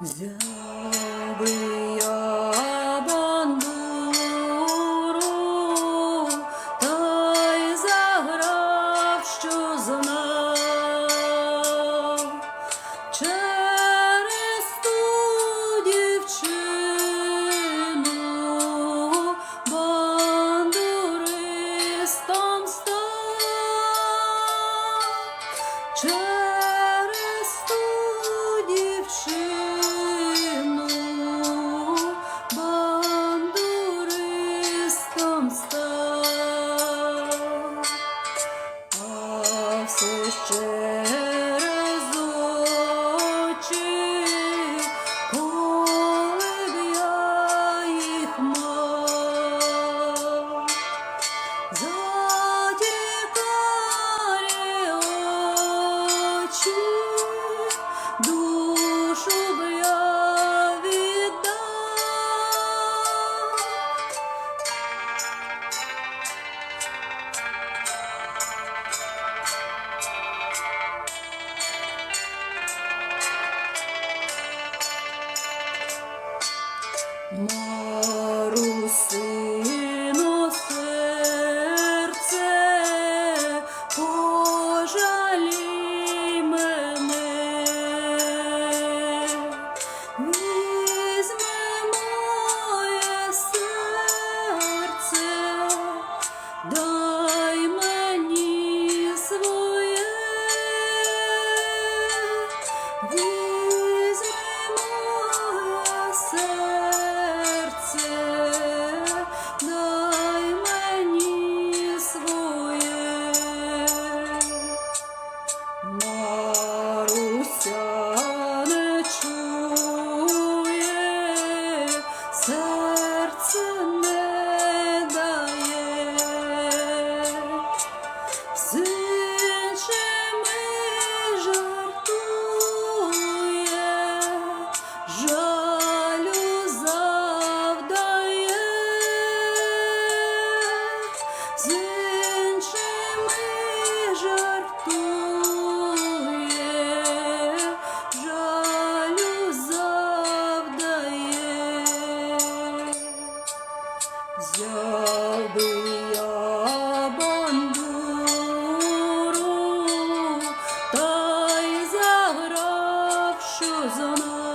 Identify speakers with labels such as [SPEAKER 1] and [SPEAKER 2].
[SPEAKER 1] Взяв би я Christian. more. Mama.